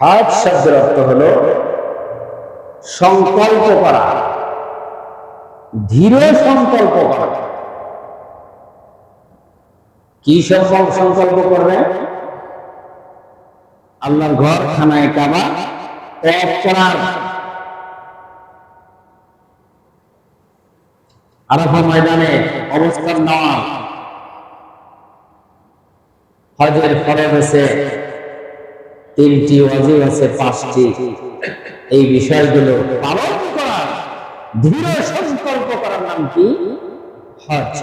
হাজ শব্দের অর্থ হলো সংকল্প করা। ধীর সংকল্প করা। কি সংকল্প সংকল্প করবে? আল্লাহর ঘর, খানায় কাবা ত্যাগ করার। আরাফা ময়দানে অবস্থান নেওয়া। হজের আছে। তিনটি অজীব আছে, পাঁচটি। এই বিষয়গুলো পালন করার দৃঢ় সংকল্প করার নাম কি? হজ।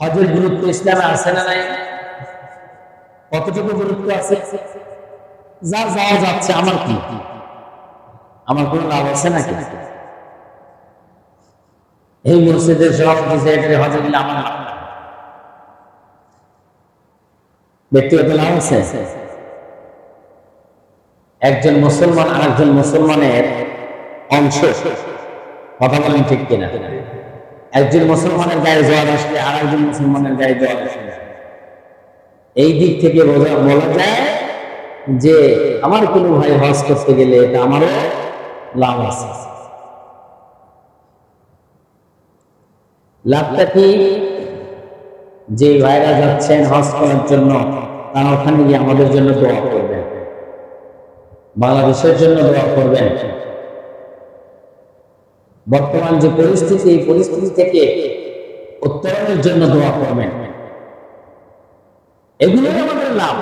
হজের গুরুত্ব ইসলামে আছে না নাই? কতটুকু গুরুত্ব আছে? যা যাওয়া যাচ্ছে, আমার কি? আমার কোনো লাভ আছে নাকি? এই মসজিদের সভাপতি, সেক্রেটারি হজে দিলে আমার লাভ নাই। ব্যক্তিগত লাভ আছে? একজন মুসলমান আর একজন মুসলমানের অংশ। কথা বলেন ঠিক কিনা? একজন মুসলমানের গায়ে জোয়ার আসলে আর একজন মুসলমানের গায়ে জোয়ার আসলে এই দিক থেকে বলা যায় যে আমার কোনো ভাই হজ করতে গেলে এটা আমারও লাভ আছে। লাভটা কি? যে ভাইরা যাচ্ছেন হজ করার জন্য, তারা ওখানে গিয়ে আমাদের জন্য দোয়া করবেন। বাংলাদেশের জন্য দোয়া করবেন। বর্তমান যে পরিস্থিতি, এই পরিস্থিতি থেকে উত্তরণের জন্য দোয়া করবেন। এগুলো আমাদের লাভ।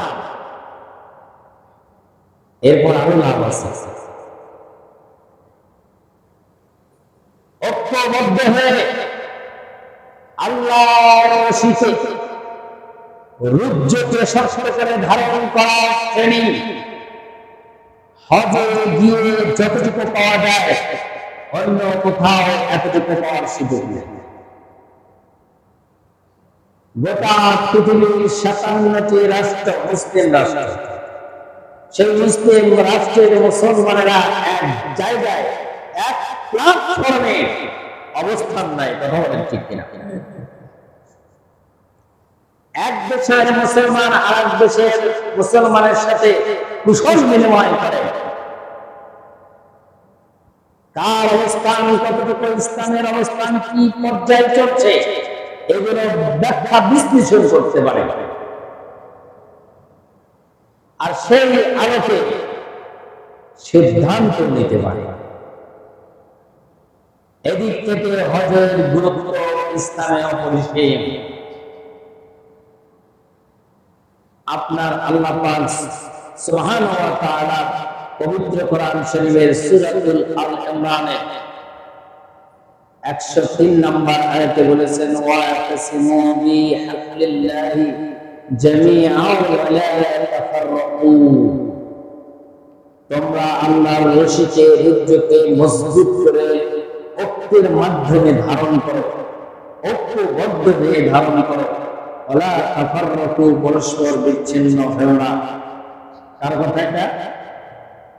এরপর আরও লাভ আছে। ঐক্যবদ্ধ হয়ে আল্লাহর শীতে রুজ্জকে শক্ত করে ধারণ করা শ্রেণি। হজে গিয়ে যতটুকু পাওয়া যায়, অন্য কোথাও এতটুকু পাওয়ার সুযোগ নেই। গোটা পৃথিবীর সাতান্নটি রাষ্ট্র মুসলিম রাষ্ট্র। সেই মুসলিম রাষ্ট্রের মুসলমানেরা এক জায়গায়, এক প্ল্যাটফর্মে অবস্থান নাই কথা বলেন ঠিক কিনা? এক দেশের মুসলমান আর এক দেশের মুসলমানের সাথে কুশল বিনিময় করে। কার অবস্থান কতটুকু ইসলামের অবস্থান কি পর্যায়ে চলছে এগুলো ব্যাখ্যা বিশ্লেষণ করতে পারে। আর সেই আলোকে সিদ্ধান্ত নিতে পারে। এদিক থেকে হজের গুরুত্ব ইসলামে অপরিসীম। আপনার আল্লাহ পাক সুবহানাহু ওয়া তাআলা পবিত্র কোরআন শরীফের সূরাতুল আল ইমরানে 103 নম্বর আয়াতে বলেছেন ওয়া তাসিমু বি হাবলিল্লাহি জামিআন ওয়া লা তাফাররাকু। তোমরা আল্লাহর রশিকে রুজ্জকে মজবুত করে ঐক্যের মাধ্যমে ধারণ করো। ঐক্যবদ্ধ হয়ে ধারণ করো। ওলা তাফাররাকু, পরস্পর বিচ্ছিন্ন হও না। কার কথা এটা?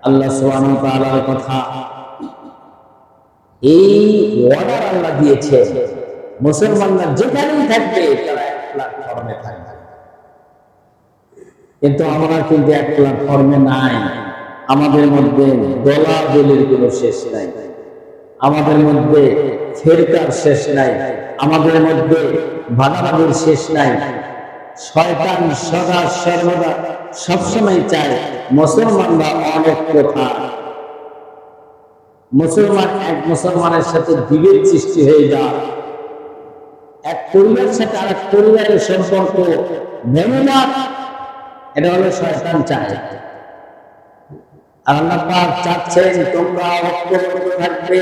আল্লাহ ওয়া কথা। এই অর্ডার আল্লাহ দিয়েছে। মুসলমানরা যেখানেই থাকবে, তারা থাকবে। কিন্তু আমরা কিন্তু এক প্ল্যাটফর্মে নাই। আমাদের মধ্যে দলাদলির কোনো শেষ নাই। আমাদের মধ্যে ফেরকার শেষ নাই, আমাদের মধ্যে ভাগাভাগির শেষ নাই। শয়তান সদা সর্বদা সবসময় চায় মুসলমানরা অনেক কথা। মুসলমান এক মুসলমানের সাথে বিভেদ সৃষ্টি হয়ে যায়। এক পরিবারের সাথে আর এক পরিবারের সম্পর্ক ভেঙে এটা হলো শয়তান চায়। আর আল্লাহ পাক চাচ্ছেন তোমরা ঐক্যবদ্ধ থাকবে।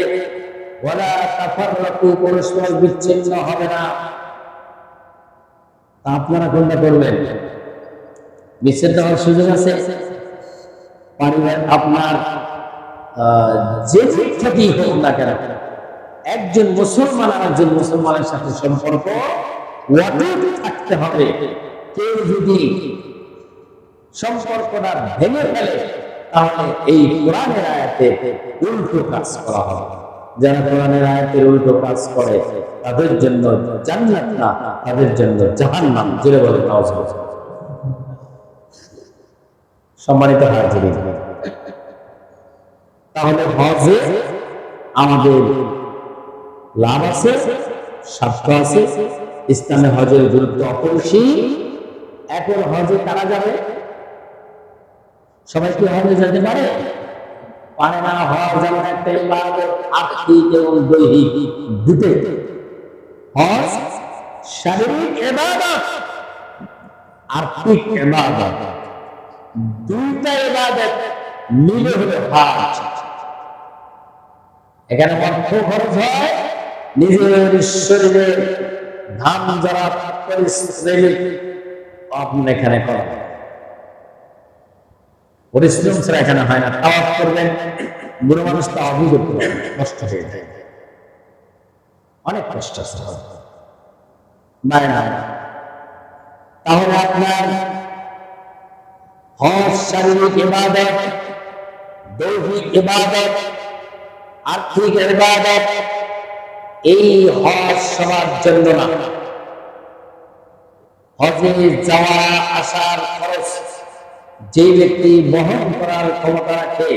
ওরা তাফাররাকু পরস্পর বিচ্ছিন্ন হবে না। তা আপনারা কোনটা করবেন? বিচ্ছেদ হওয়ার সুযোগ আছে? পারিবার আপনার যে দিক থেকেই হোক না কেন, একজন মুসলমান আর একজন মুসলমানের সাথে সম্পর্ক অটুট থাকতে হবে। কেউ যদি সম্পর্কটা ভেঙে ফেলে তাহলে এই কোরআনের আয়াতে উল্টো কাজ করা হবে। যারা কোরআনের আয়াতের উল্টো কাজ করে, তাদের জন্য জান্নাত না, তাদের জন্য জাহান্নাম। জুড়ে বলে নাউজুবিল্লাহ সম্মানিত হাজির তাহলে হজে আমাদের লাভ আছে স্বার্থ আছে। ইসলামে হজের গুরুত্ব অপরিসীম। এখন হজে কারা যাবে? সবাই কি হজে যেতে পারে? পারে না হজ যেমন একটা ইবাদত আর্থিক এবং দৈহিক দুটোই হজ শারীরিক ইবাদত আর্থিক ইবাদত দুইটা ইবাদত মিলে হলো হজ এখানে অর্থ খরচ হয়, নিজের শরীরে ধান যারা পরিশ্রমিক আপনি এখানে করেন। পরিশ্রম ছাড়া এখানে হয় না। তাওয়াফ করবেন, বুড়ো মানুষ তা অভিযোগ কষ্ট হয়ে যায়। অনেক কষ্ট না তাহলে আপনার হজ, শারীরিক ইবাদত, দৈহিক ইবাদত, আর্থিক ইবাদত, এই হজ সবার জন্য না। হজে যাওয়া, আসার খরচ যে ব্যক্তি বহন করার ক্ষমতা রাখে,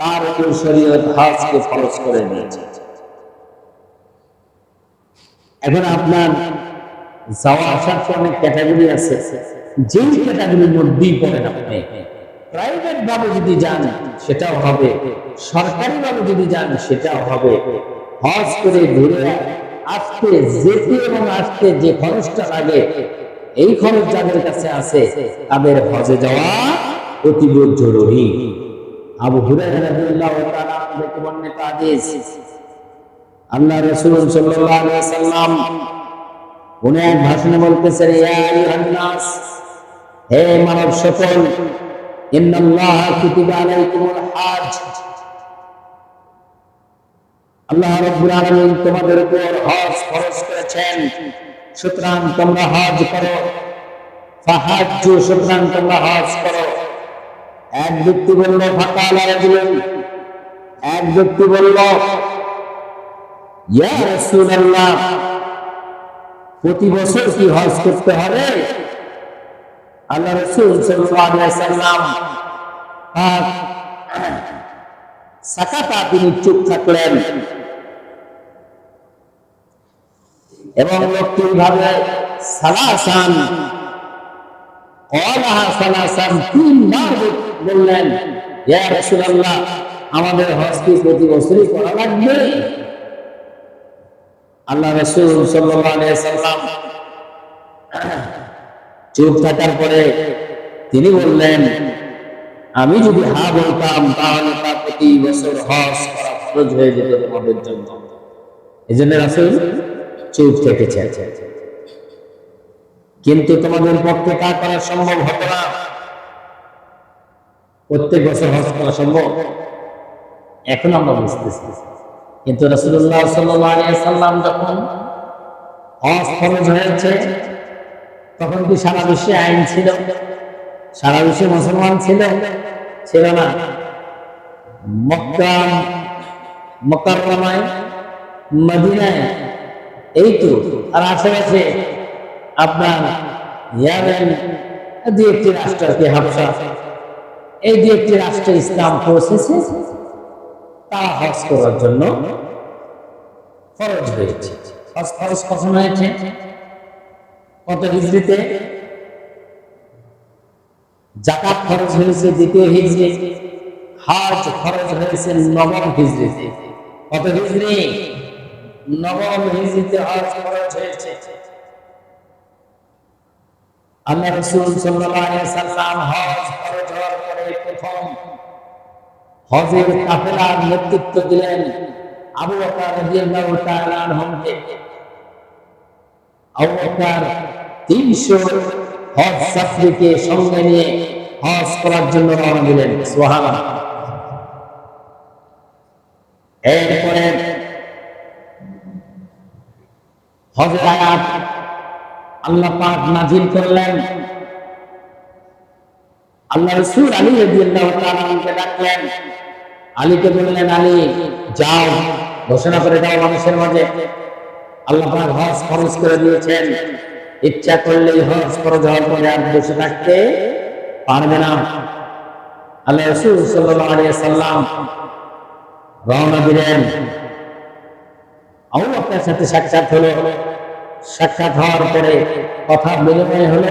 তার উপর শরীয়ত হজকে খরচ করে দিয়েছে। এখন আপনার যাওয়া আসার তো অনেক ক্যাটাগরি আছে। যেই ক্যাটাগরির মধ্যেই পড়েন আপনি প্রাইভেট ভাবে যদি যান, সেটাও হবে। সরকারি ভাবে যদি যান, সেটাও হবে। হজ করে ঘুরে আসতে, যেতে এবং আসতে যে খরচটা লাগে এই খরচ যাদের কাছে আছে, তাদের হজে যাওয়া অতীব জরুরি। আবু আল্লাহ রাসূল সাল্লাম উনি এক ভাষণে বলতেছেন হে মানব সকল, ইন্নাল্লাহ কুতিবা আলাইকুমুল হজ। আল্লাহ রাব্বুল আলামিন তোমাদের উপর হজ ফরজ করেছেন। সুতরাং তোমরা হজ করো। ফাহাজ্জু, সুতরাং তোমরা হজ করো। এক ব্যক্তি বলল ফাকালা রাজুলুন এক ব্যক্তি বলল প্রতি বছর কি হজ করতে হবে? আল্লাহ রাসূল সাল্লাম সাকাতা তিনি চুপ থাকলেন। এবং লোকটি ভাবে, সালাসান। অলাহা সালাসান তিনবার বললেন ইয়া আমাদের হজ প্রতি বছরই করা লাগবে। আল্লাহ রাসূল সাল্লাম চুপ থাকার পরে তিনি বললেন, আমি যদি হা বলতাম, তাহলে তা প্রতি বছর হজ করা হয়ে যেত তোমাদের জন্য। এই জন্য রাসূল চুপ থেকেছে কিন্তু তোমাদের পক্ষে তা করা সম্ভব হতো না। প্রত্যেক বছর হজ করা সম্ভব। এখন আমরা বুঝতেছি। কিন্তু রসুল্লাহ সাল্লাম যখন হজ ফরজ হয়েছে, তখন কি সারা বিশ্বে আইন ছিল? সারা বিশ্বে মুসলমান ছিল? ছিল না। মক্কা মক্কারমায় মদিনায় এই তো আর আশেপাশে আপনার ইয়ামেন দু একটি রাষ্ট্র আর কি হাবসা এই দু একটি রাষ্ট্রে ইসলাম পৌঁছেছে, তারা হজ করার জন্য খরচ হয়েছে। খরচ কখন হয়েছে? কত হিজড়িতে? জাকাত খরচ হয়েছে দ্বিতীয় হিজড়ি হাজ খরচ হয়েছে নবম হিজড়িতে। কত হিজড়ি? নবম হিজড়িতে হজ খরচ হয়েছে। আল্লাহ রাসূল সাল্লাল্লাহু আলাইহি সাল্লাম হজ খরচ হওয়ার পরে প্রথম হজের কাফেলার নেতৃত্ব দিলেন আবু বকর রাদিয়াল্লাহু তাআলা আনহুকে। আবু বকর 300 হজ যাত্রীকে সঙ্গে নিয়ে হজ করার জন্য রওনা দিলেন। সুবহানাল্লাহ। এরপরে হজের আল্লাহ পাক নাজিল করলেন। আল্লাহ রসুল আলী আনকে ডাকলেন। আলীকে বললেন, আলী, যাও, ঘোষণা করে দাও মানুষের মাঝে। আল্লাহ পাক হজ ফরজ করে দিয়েছেন। ইচ্ছা করলেই হজ ফরজ হওয়ার পরে আর বসে থাকতে পারবে না। আল্লাহ রসুল সাল্লাল্লাহু আলাইহি সাল্লাম রওনা দিলেন। আবু বকরের সাথে সাক্ষাৎ হলো, সাক্ষাৎ হওয়ার পরে কথা বিনিময় হলো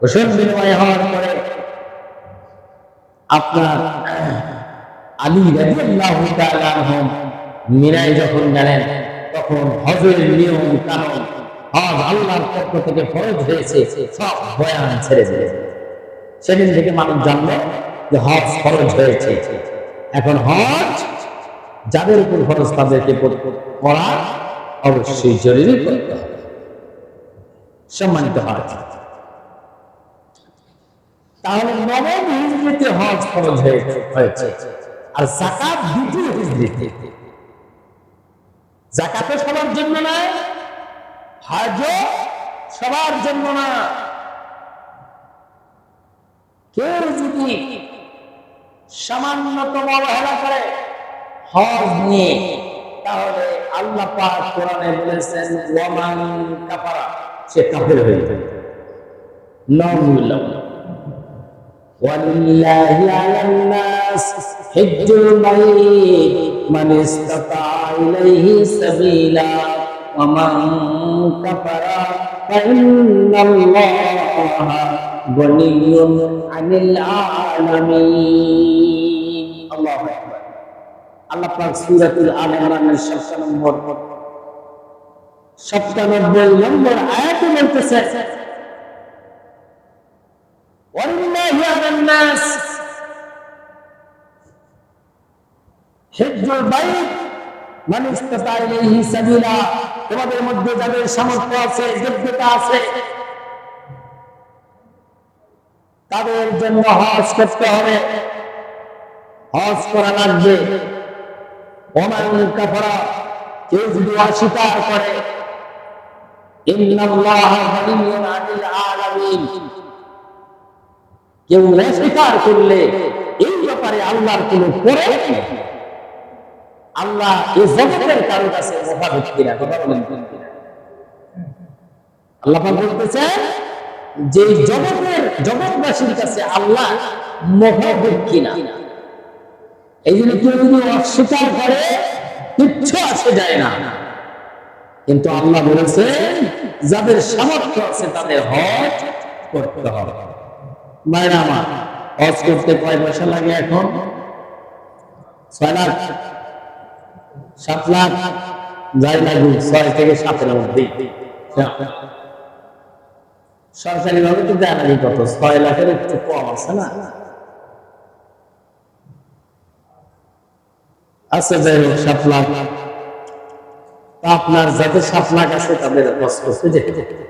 কুশল বিনিময় হওয়ার পরে আপনার আলী মিনায় যখন গেলেন, তখন হজের নিয়ম কানুন, হজ আল্লাহর পক্ষ থেকে ফরজ হয়েছে, সব বয়ান ছেড়ে দিয়েছে সেদিন থেকে মানুষ জানলো যে হজ ফরজ হয়েছে। এখন হজ যাদের উপর ফরজ তাদেরকে করা অবশ্যই জরুরি করতে হবে। সম্মানিত হজ তাহলে নবম হিজড়িতে হজ ফরজ হয়েছে, আর জাকাত দ্বিতীয় হিজড়িতে জাকাতও সবার জন্য না, হজও সবার জন্য না। কেউ যদি সামান্যতম অবহেলা করে হজ নিয়ে। তাহলে আল্লাহ পাক কোরআনে বলেছেন, ওয়ামান কাফারা সে কাফের হয়ে যাবে। নাউজুবিল্লাহ। ওয়ালিল্লাহি আলান নাস, হিজ্জুল বাইত, মান ইসতাতা ইলাইহি সাবিলা, ওয়ামান কাফারা ফাইন্নাল্লাহা আল্লাহ পাক সূরাতুল আলে ইমরানের 70 নম্বর 97 নম্বর আয়াতে বলতেছে ওয়াল্লাহি আদান্নাস হিজ্জুল বাইত, মান ইসতাতা ইলাইহি সাবিলা। তোমাদের মধ্যে যাদের সামর্থ্য আছে, যোগ্যতা আছে, তাদের জন্য হজ করতে হবে। হজ করা লাগবে। কেউ করে করলে এই ব্যাপারে আল্লাহর কোন পরে আল্লাহ এই কারও কাছে? আল্লাহ বলতেছেন যে জগতের জগৎবাসীর কাছে আল্লাহ মহাব্যক্তি না এই জন্য কেউ যদি অস্বীকার করে আসে যায় না। কিন্তু আল্লাহ যাদের সামর্থ্য আছে তাদের হজ করতে হবে। মায়েরা আমার, হজ করতে কয় পয়সা লাগে এখন? ছয় লাখ? সাত লাখ? যাই লাগুক, ছয় থেকে সরকারি ভাবে তো দেয় লাগে কত ছয় লাখের একটু কম আছে না? আছে যাই হোক আপনার লাখ আছে তাদের করতে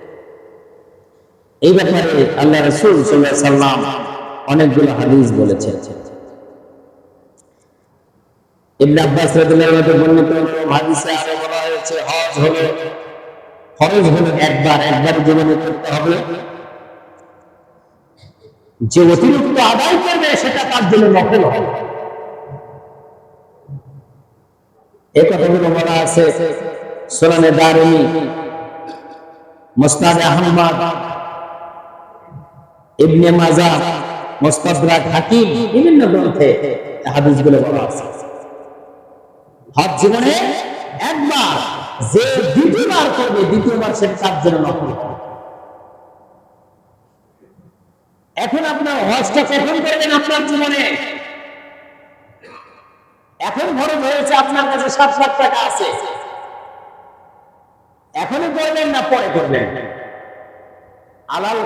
এই ব্যাপারে আল্লাহ রসুল সাল্লাম অনেকগুলো হাদিস আব্বাস রাদিয়াল্লাহু বর্ণিত হাদিসে আরও বলা হয়েছে, হজ হলো, ফরজ হলো একবার একবার জীবনে করতে হবে। যে অতিরিক্ত আদায় করবে, সেটা তার জন্য নকল হবে। এই কথাগুলো বলা আছে, সোনানে দারুনি মুস্তাদ আহমদ ইবনে মাজা মুস্তাদরাক হাকিম, বিভিন্ন গ্রন্থে হাদিসগুলো বলা আছে। হজ জীবনে একবার, যে দ্বিতীয়বার করবে, দ্বিতীয়বার সেটা তার জন্য নকল এখন আপনার হজটা কখন করবেন আপনার জীবনে? এখন খরচ হয়েছে আপনার কাছে সাত লাখ টাকা আছে। এখনই করবেন না পরে করবেন? আলাল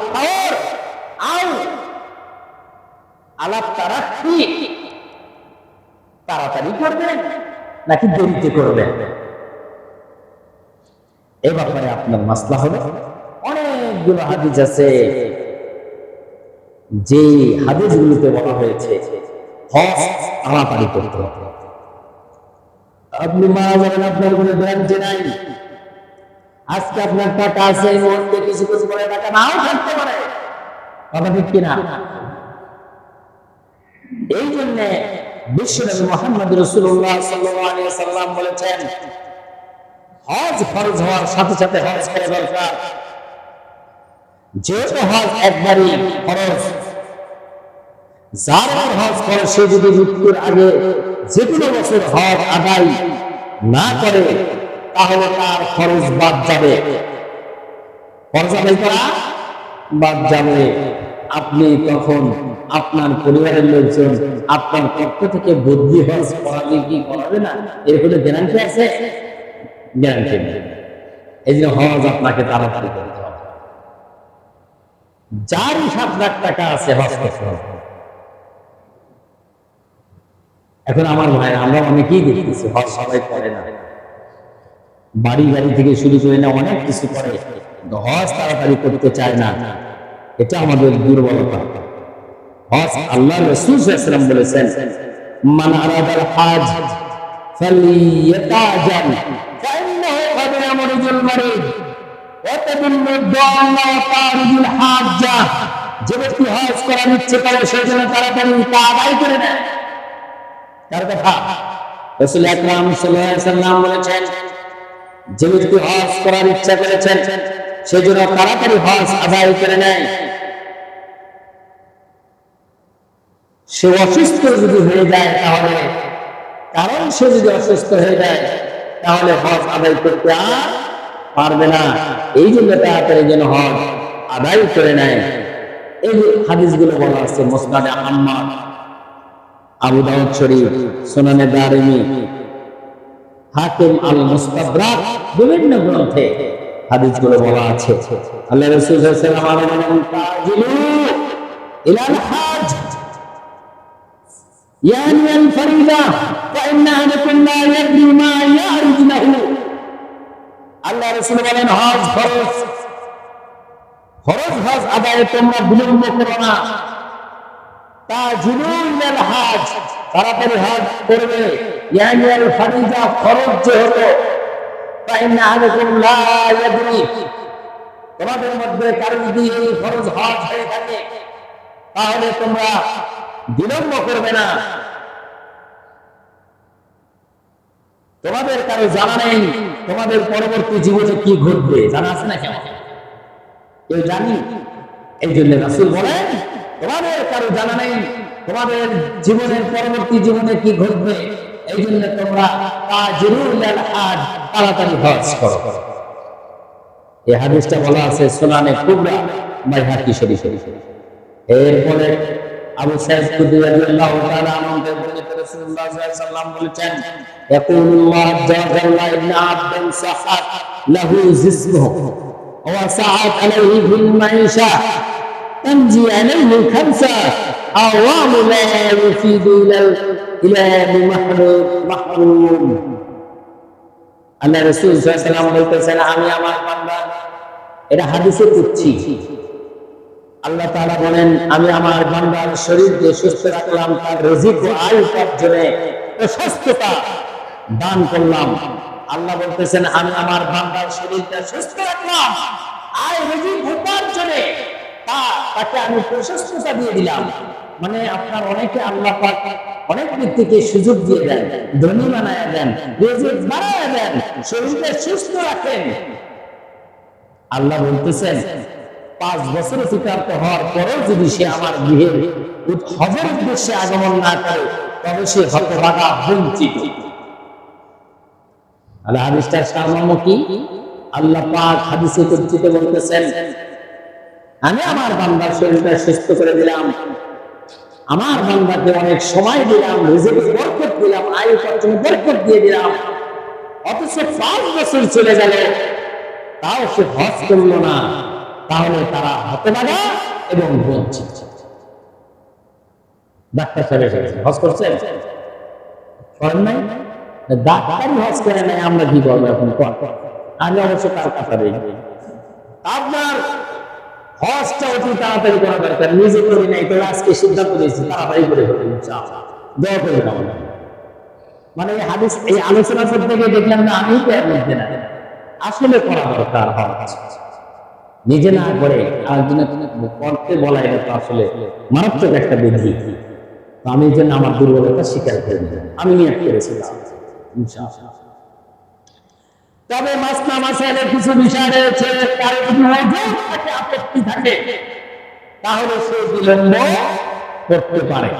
আলাপ তারাক্ষী। তাড়াতাড়ি করবেন নাকি দেরিতে করবেন? এ ব্যাপারে আপনার মাসলা হবে। অনেকগুলো হাদিস আছে। যে হাদিসগুলোতে বলা হয়েছে, হজ তাড়াতাড়ি করতে হবে। আপনি মারা যাবেন, আপনার কোনো গ্যারান্টি নাই। আজকে আপনার টাকা আছে, এই মুহূর্তে কিছু কিছু করে টাকা নাও থাকতে পারে। কথা ঠিক কিনা? এই জন্য বিশ্বনবী মোহাম্মদ রসুল্লাহ সাল্লাম বলেছেন, হজ ফরজ হওয়ার সাথে সাথে হজ করা দরকার। যেহেতু হজ একবারই ফরজ যার হজ করে, সে যদি মৃত্যুর আগে যে কোনো বছর হজ আদায় না করে, তাহলে তার খরচ বাদ যাবে। বাদ যাবে। আপনি তখন আপনার পরিবারের লোকজন আপনার পক্ষ থেকে বুদ্ধি হজ করাবে কি করাবে না? এর কোনো গ্যারান্টি আছে? গ্যারান্টি নেই। এই জন্য হজ আপনাকে তাড়াতাড়ি করতে হবে। যারই সাত লাখ টাকা আছে, হজ করতে হবে। এখন আমার ভাই আমরা অনেকেই দেখতেছি হজ সবাই করে না বাড়ি গাড়ি থেকে শুরু করে না অনেক কিছু করে কিন্তু হজ তাড়াতাড়ি করতে চায় না এটা আমাদের দুর্বলতা হজ আল্লাহ রসুল সাল্লাল্লাহু বলেছেন মান আরাদাল হাজ ফালিয়াতাজাল ফাইন্নাহু قد يمرض المريض وتدل الضالة وطارد الحاجة যে ব্যক্তি হজ করার ইচ্ছে করে সেই জন্য তাড়াতাড়ি তা আদায় করে নেয় কার কথা। রসুল আকরাম সাল্লাম বলেছেন যে ব্যক্তি হজ করার ইচ্ছা করেছেন সেই জন্য তাড়াতাড়ি হজ আদায় করে নেয়। সে অসুস্থ যদি হয়ে যায় তাহলে, কারণ সে যদি অসুস্থ হয়ে যায়, তাহলে হজ আদায় করতে আর পারবে না। এই জন্য তাড়াতাড়ি যেন হজ আদায় করে নেয়। এই হাদিসগুলো বলা আছে, মোসনাদে আহম্মদ আবু দাউদ শরীফ সুনানে দারিমি হাকিম আল মুস্তাদরাক বিভিন্ন গ্রন্থে হাদিসগুলো বলা আছে আল্লাহ রাসূল সাল্লাল্লাহু আলাইহি ওয়াসাল্লাম তাজিলু ইলাল হাজ يعني الفريضة فإن أحدكم لا يدري ما يعرض له আল্লাহ রাসূল বলেন হজ ফরজ ফরজ হজ আদায়ে তোমরা বিলম্ব করো না তাজিলুল হাজ তাড়াতাড়ি হজ করবে ইয়ানি আল ফারিজা ফরজ যে হলো ফাইন আলাইকুম লা ইয়াদরি। তোমাদের মধ্যে কারও যদি এই ফরজ হজ হয়ে থাকে, তাহলে তোমরা বিলম্ব করবে না। তোমাদের কারও জানা নেই, তোমাদের পরবর্তী জীবনে কি ঘটবে, জানা আছে না কেমন কেউ জানি? এই জন্য রাসুল বলেন, তোমাদের কারও জানা নেই তোমাদের জীবনের পরবর্তী জীবনে কি ঘটবে? এই জন্য তোমরা তাড়াতাড়ি হজ করো। এই হাদিসটা বলা আছে সোনানে কুবরা মাইহা কিশোরী শরী এরপরে আবু সাইদ কুদরি রাদিয়াল্লাহু তাআলা আমাকে বলেছেন রাসূলুল্লাহ সাল্লাল্লাহু আলাইহি বলেছেন, ইয়াকুলুল্লাহ জাযাল্লাহ ইবনে আব্দান সাহাত লাহু জিসমুহু ওয়া সাআত আলাইহি ফিল মাইশা, তানজি আলাইহি খামসা। أعوام لا يفيد إلى إلى محروم محروم আল্লাহ রসুল সাল্লাম বলতেছেন আমি আমার বান্দা এটা হাদিসে করছি আল্লাহ তাআলা বলেন আমি আমার বান্দার শরীরকে সুস্থ রাখলাম তার রিজিক ও আয় উপার্জনে প্রশস্ততা দান করলাম আল্লাহ বলতেছেন আমি আমার বান্দার শরীরটা সুস্থ রাখলাম আয় রিজিক উপার্জনে তা তাকে আমি প্রশস্ততা দিয়ে দিলাম মানে আপনার অনেকে আল্লাহ পাক অনেক ব্যক্তিকে সুযোগ দিয়ে দেন, ধনী বানায় দেন রিজিক বাড়ায় দেন, শরীরকে সুস্থ রাখেন। আল্লাহ বলতেছেন, পাঁচ বছর অতিক্রান্ত হওয়ার পরেও যদি সে আমার গৃহে হজের উদ্দেশ্যে আগমন না করে, তবে সে হতভাগা, বঞ্চিত। আল্লাহ হাদিসটার সারমর্ম কি? আল্লাহ পাক হাদিসে পরিচিত বলতেছেন, আমি আমার বান্দার শরীরটা সুস্থ করে দিলাম। আমার বান্দাকে অনেক সময় দিলাম রিজিকে বরকত দিলাম আয় উপার্জনে বরকত দিয়ে দিলাম। অথচ পাঁচ বছর চলে গেল তাও সে হজ করল না। তাহলে তারা হতে হতবাগা এবং বঞ্চিত। ডাক্তার সাহেব হজ করছেন করেন নাই? ডাক্তারই হজ করে নাই, আমরা কি করব এখন? আমি অবশ্য তার কথা রই আপনার হজটা অতি তাড়াতাড়ি করা দরকার। নিজে করি নাই তো আজকে সিদ্ধান্ত নিয়েছি, তাড়াতাড়ি করে দয়া করে মানে এই হাদিস, এই আলোচনা করতে গিয়ে দেখলাম না আমি তো এর মধ্যে না আসলে করা দরকার নিজে না করে আরেকজনের করতে বলা, এটা তো আসলে মারাত্মক একটা বিধি। আমি জন্য আমার দুর্বলতা স্বীকার করে আমি নিয়ে করেছিলাম, ইনশাআল্লাহ। তবে মাসনা মাসাইলের কিছু বিষয় রয়েছে কারও যদি আপত্তি থাকে। তাহলে সে বিলম্ব করতে পারে।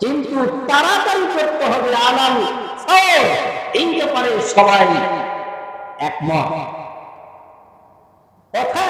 কিন্তু তাড়াতাড়ি করতে হবে আলাল এই ব্যাপারে সবাই একমত। কথা